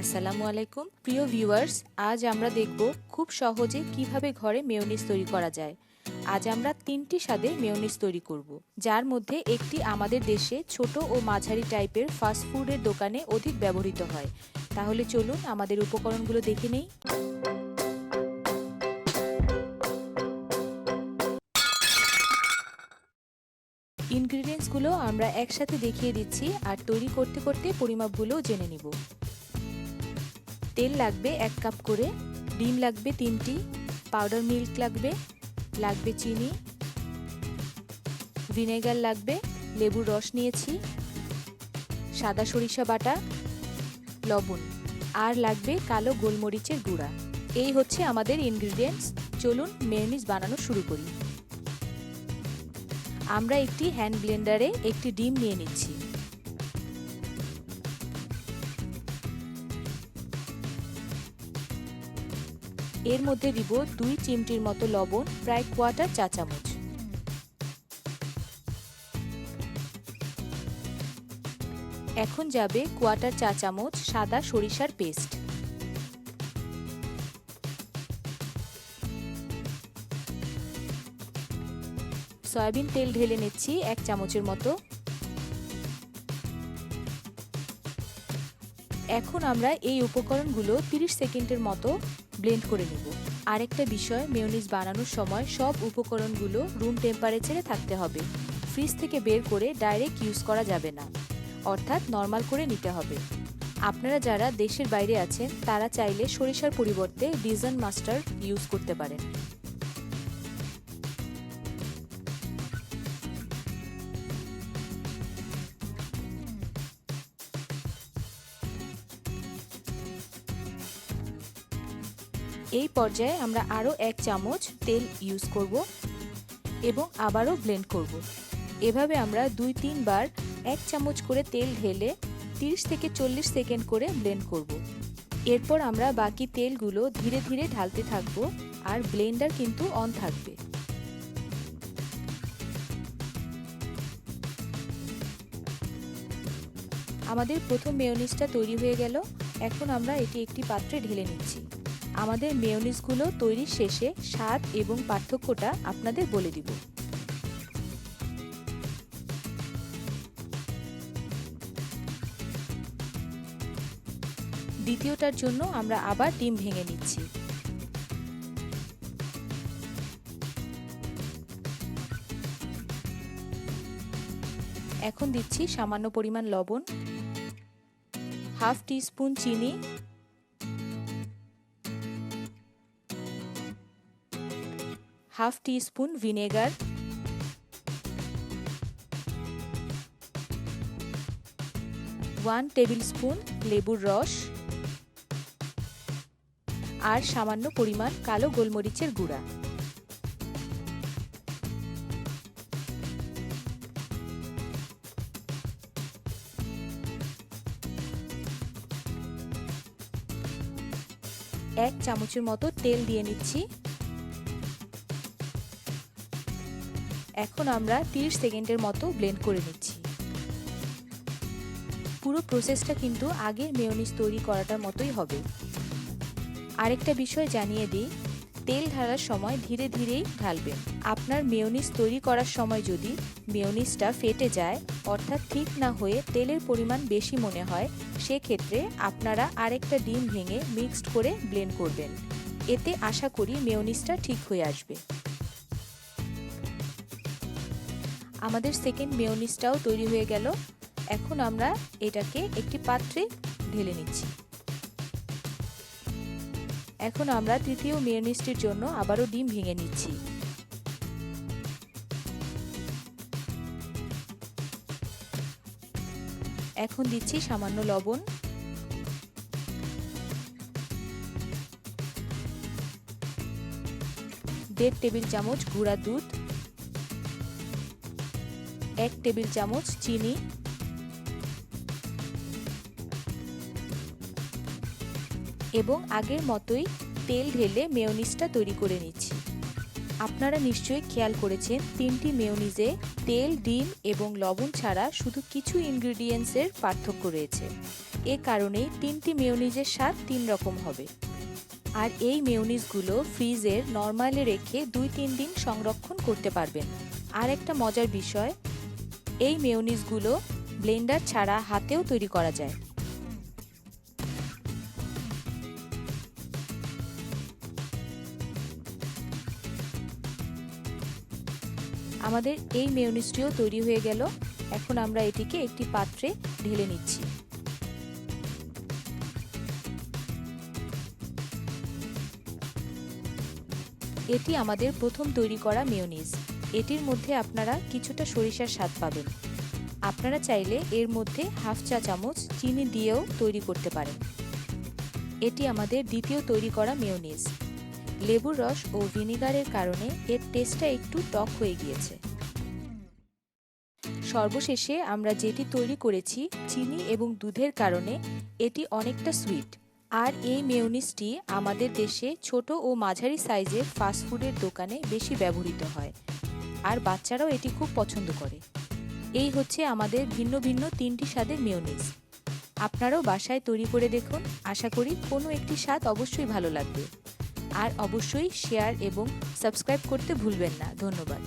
আসসালামু আলাইকুম। প্রিয় ভিউয়ার্স, আজ আমরা দেখব খুব সহজে কীভাবে ঘরে মেয়োনিজ তৈরি করা যায়। আজ আমরা তিনটি স্বাদে মেয়োনিজ তৈরি করব, যার মধ্যে একটি আমাদের দেশে ছোট ও মাঝারি টাইপের ফাস্ট ফুডের দোকানে অধিক ব্যবহৃত হয়। তাহলে চলুন আমাদের উপকরণগুলো দেখে নেই। ইনগ্রিডিয়েন্টসগুলো আমরা একসাথে দেখিয়ে দিচ্ছি আর তৈরি করতে করতে পরিমাপগুলোও জেনে নিব। তেল লাগবে এক কাপ করে, ডিম লাগবে তিনটি পাউডার মিল্ক লাগবে লাগবে চিনি ভিনেগার লাগবে, লেবুর রস নিয়েছি, সাদা সরিষা বাটা, লবণ, আর লাগবে কালো গোলমরিচের গুঁড়া। এই হচ্ছে আমাদের ইনগ্রিডিয়েন্টস চলুন মেয়নিজ বানানো শুরু করি। আমরা একটি হ্যান্ড ব্লেন্ডারে একটি ডিম নিয়ে নিচ্ছি। এর মধ্যে দিব দুই চিমটির মতো লবণ, প্রায় কোয়াটার চা চামচ এখন যাবে কোয়াটার চা চামচ সাদা সরিষার পেস্ট। সয়াবিন তেল ঢেলে নিচ্ছি এক চামচের মতো। এখন আমরা এই উপকরণগুলো 30 সেকেন্ডের মতো ব্লেন্ড করে নেব। আরেকটা বিষয়, মেয়োনিজ বানানোর সময় সব উপকরণগুলো রুম টেম্পারেচারে থাকতে হবে। ফ্রিজ থেকে বের করে ডাইরেক্ট ইউজ করা যাবে না। অর্থাৎ নর্মাল করে নিতে হবে। আপনারা যারা দেশের বাইরে আছেন, তারা চাইলে সরিষার পরিবর্তে ডিজন মাস্টার ইউজ করতে পারেন। এই পর্যায়ে আমরা আরও এক চামচ তেল ইউজ করব এবং আবারও ব্লেন্ড করব। এভাবে আমরা দুই তিনবার এক চামচ করে তেল ঢেলে 30 থেকে চল্লিশ সেকেন্ড করে ব্লেন্ড করব। এরপর আমরা বাকি তেলগুলো ধীরে ধীরে ঢালতে থাকব আর ব্লেন্ডার কিন্তু অন থাকবে আমাদের প্রথম মেয়নিজটা তৈরি হয়ে গেল এখন আমরা এটি একটি পাত্রে ঢেলে নিচ্ছি আমাদের মেয়নিজগুলো তৈরির শেষে স্বাদ এবং পার্থক্যটা আপনাদের বলে দিব। দ্বিতীয়টার জন্য আমরা আবার ডিম ভেঙে নিচ্ছি। এখন দিচ্ছি সামান্য পরিমাণ লবণ, হাফ টি স্পুন চিনি half teaspoon vinegar. One tablespoon লেবুর রস। আর সামান্য পরিমাণ কালো গোলমরিচের গুঁড়া। এক চামচের মতো তেল দিয়ে নিচ্ছি। এখন আমরা 30 সেকেন্ডের মতো ব্লেন্ড করে নিচ্ছি। পুরো প্রসেসটা কিন্তু আগের মেয়নিজ তৈরি করাটার মতোই হবে। আরেকটা বিষয় জানিয়ে দিই, তেল ঢালার সময় ধীরে ধীরেই ঢালবেন। আপনার মেয়নিজ তৈরি করার সময় যদি মেয়নিজটা ফেটে যায়, অর্থাৎ ঠিক না হয়ে তেলের পরিমাণ বেশি মনে হয়, সেক্ষেত্রে আপনারা আরেকটা ডিম ভেঙে মিক্সড করে ব্লেন্ড করবেন। এতে আশা করি মেয়নিজটা ঠিক হয়ে আসবে। আমাদের সেকেন্ড মেয়নিজটাও তৈরি হয়ে গেল। এখন আমরা এটাকে একটি পাত্রে ঢেলে নিচ্ছি। এখন আমরা তৃতীয় মেয়নিজটির জন্য আবারও ডিম ভেঙে নিচ্ছি। এখন দিচ্ছি সামান্য লবণ। দেড় টেবিল চামচ গুঁড়া দুধ। এক টেবিল চামচ চিনি, এবং আগের মতোই তেল ঢেলে মেয়নিজটা তৈরি করে নিচ্ছি। আপনারা নিশ্চয়ই খেয়াল করেছেন, তিনটি মেয়নিজে তেল, ডিম এবং লবণ ছাড়া শুধু কিছু ইনগ্রিডিয়েন্টসের পার্থক্য রয়েছে। এ কারণেই তিনটি মেয়োনিজের স্বাদ তিন রকম হবে। আর এই মেয়োনিজগুলো ফ্রিজের নর্মালে রেখে দুই তিন দিন সংরক্ষণ করতে পারবেন। আর একটা মজার বিষয় এই মেয়োনিজগুলো ব্লেন্ডার ছাড়া হাতেও তৈরি করা যায়। আমাদের এই মেয়োনিজটিও তৈরি হয়ে গেল। এখন আমরা এটিকে একটি পাত্রে ঢেলে নিচ্ছি। এটি আমাদের প্রথম তৈরি করা মেয়োনিজ। এটির মধ্যে আপনারা কিছুটা সরিষার স্বাদ পাবেন। আপনারা চাইলে এর মধ্যে হাফ চা চামচ চিনি দিয়েও তৈরি করতে পারেন। এটি আমাদের দ্বিতীয় তৈরি করা মেয়োনিজ। লেবুর রস ও ভিনিগারের কারণে এর টেস্টটা একটু টক হয়ে গিয়েছে। সর্বশেষে আমরা যেটি তৈরি করেছি চিনি এবং দুধের কারণে এটি অনেকটা সুইট। আর এই মেয়োনিজটি আমাদের দেশে ছোট ও মাঝারি সাইজের ফাস্টফুডের দোকানে বেশি ব্যবহৃত হয়। আর বাচ্চারাও এটি খুব পছন্দ করে। এই হচ্ছে আমাদের ভিন্ন ভিন্ন তিনটি স্বাদের মেয়োনিজ। আপনারাও বাসায় তৈরি করে দেখুন, আশা করি কোনো একটি স্বাদ অবশ্যই ভালো লাগবে। আর অবশ্যই শেয়ার এবং সাবস্ক্রাইব করতে ভুলবেন না। ধন্যবাদ।